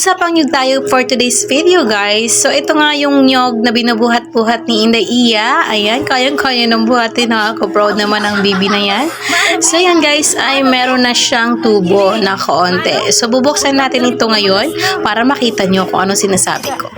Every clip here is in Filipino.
Usapang nyug tayo for today's video guys. So ito nga yung nyog na binubuhat-buhat ni Inday Iya. Ayan, kayang-kaya ng buhatin ha. Ako proud naman ang bibi na yan. So yan guys, ay meron na siyang tubo na kaonte. So bubuksan natin ito ngayon para makita nyo kung ano sinasabi ko.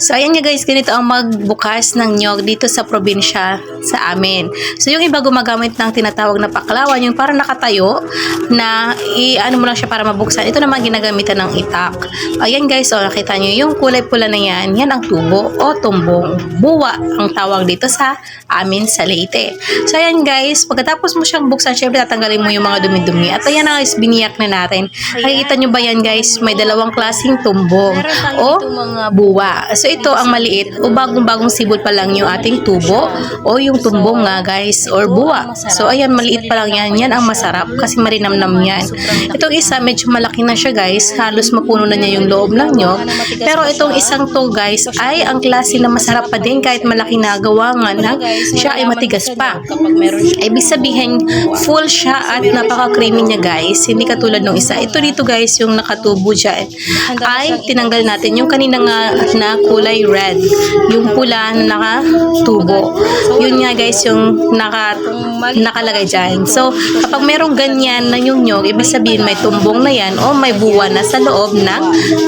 So ayan nga guys, ganito ang magbukas ng nyog dito sa probinsya sa amin. So yung iba gumagamit ng tinatawag na paklawan, yung para nakatayo na i-ano mo lang siya para mabuksan. Ito naman ginagamitan ng itak. Ayan guys, oh, nakita nyo yung kulay pula na yan, yan ang tubo o tumbong. Buwa ang tawag dito sa amin sa Leyte. So ayan guys, pagkatapos mo siyang buksan, syempre tatanggalin mo yung mga dumi-dumi. At ayan na guys, biniyak na natin. Nakikita nyo ba yan guys, may dalawang klaseng tumbong o buwa. So ito ang maliit o bagong-bagong sibol pa lang yung ating tubo o yung tumbong nga guys or buwa. So ayan, maliit pa lang yan. Yan ang masarap kasi marinamnam yan. Itong isa, medyo malaki na siya guys. Halos mapuno na niya yung loob ng nyog. Pero itong isang to guys ay ang klase na masarap pa din kahit malaki na gawa nga na siya ay matigas pa. Ibig sabihin, full siya at napaka-creamy niya guys. Hindi katulad ng isa. Ito dito guys, yung nakatubo dyan, ay tinanggal natin yung kanina nga na kulay red. Yung pula na nakatubo. Yun nga guys, yung naka, nakalagay dyan. So, kapag merong ganyan na yung nyog, ibig sabihin may tumbong na yan o may buwa na sa loob ng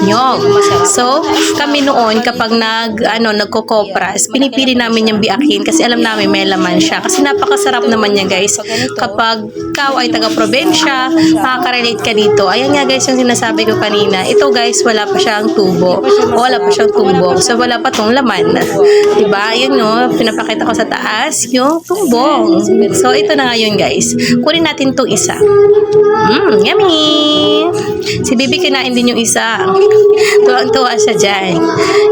nyog. So, kami noon kapag nag ano nagko-kopras, pinipili namin yung biakin kasi alam namin may laman siya. Kasi napakasarap naman niya guys. Kapag ikaw ay taga-probinsya, makaka-relate ka dito. Ayan nga guys yung sinasabi ko kanina. Ito guys, wala pa siyang tubo. O wala pa siyang tumbong. So, wala pa tong laman. Diba? Yun no, pinapakita ko sa taas yung tumbong. So, ito na nga yun guys. Kunin natin tong isa. Mmm, yummy! Si Bibi kinain din yung isa. Tuwang-tuwa siya dyan.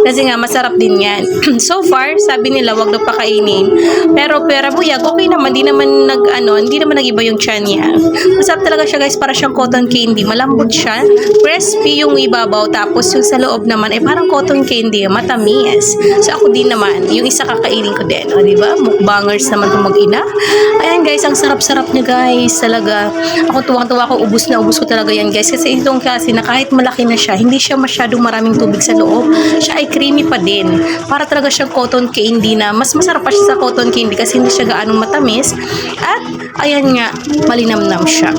Kasi nga, masarap din yan. so far, sabi nila, wag daw pakainin. Pero, pera buyag, okay naman. Di naman nag, ano, hindi naman nag-iba yung chan niya. Masarap talaga siya, guys. Para siyang cotton candy. Malambot siya. Crispy yung ibabaw. Tapos, yung sa loob naman, ay parang cotton candy. Matamis. So, ako din naman. Yung isa kakainin ko din. O, diba? Mukbangers naman itong mag-ina. Ayan, guys. Ang sarap-sarap niya, guys. Talaga. Ako tuwang-tuwa ko. Ubus na ubus ko talaga yan, guys. Kasi itong klase na kahit malaki na siya, hindi siya masyadong maraming tubig sa loob. Siya ay creamy pa din. Para talaga siyang cotton candy na mas masarap pa siya sa cotton candy kasi hindi siya gaanong matamis. At ayan nga, malinamnam siya.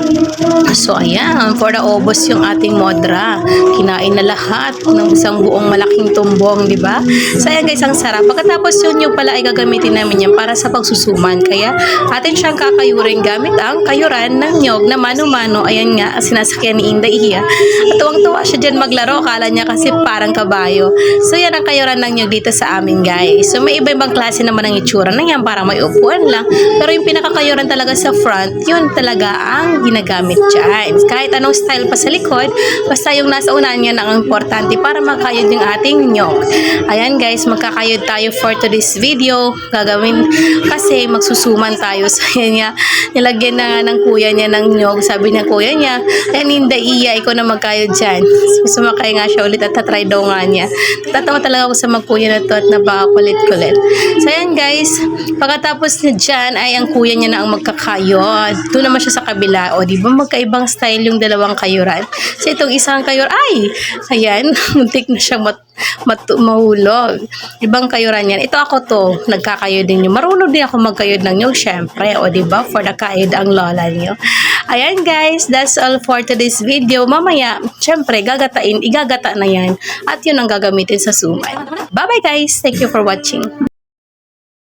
So ayan, for the obos yung ating modra. Kinain na lahat ng isang buong malaking tumbong, di ba? So ayan guys, ang sarap. Pagkatapos yun yung pala ay gagamitin namin yan para sa pagsusuman. Kaya atin siyang kakayurin gamit ang kayuran ng nyog na mano-mano. Ayan nga, sinasakyan ni Inday Iya. At tuwang-tuwa siya dyan maglaro. Akala niya kasi parang kabayo. So yan ang kayuran ng nyog dito sa amin guys. So may iba-ibang klase naman ng itsura na yan. Parang may upuan lang. Pero yung pinakakayuran talaga sa front, yun talaga ang ginagamit dyan. Kahit anong style pa sa likod, basta yung nasa unahan yan ang importante para makayod yung ating nyog. Ayan guys, magkakayod tayo for today's video. Gagawin kasi magsusuman tayo. So yan nga, nilagyan na nga ng kuya niya ng nyog. Sabi niya kuya niya, ayan hindi iya, ikaw na magkayod dyan. So sumakay nga siya ulit at tatry daw nga niya. Tatawa talaga ako sa magkuya na to at napakakulit-kulit. So ayan guys, pagkatapos na dyan ay ang kuya niya na ang magkakayod. Doon naman siya sa kabila. O di ba magkaibang style yung dalawang kayuran. So itong isang kayur, ay! Ayan, muntik na siyang mat matu- mahulog. Ibang kayuran yan. Ito ako to, nagkakayod din nyo. Marunong din ako magkayod ng nyog, syempre. O, ba? For the kayod ang lola nyo. Ayan guys, that's all for today's video. Mamaya, syempre, gagatain, igagata na yan. At yun ang gagamitin sa sumay. Bye-bye guys. Thank you for watching.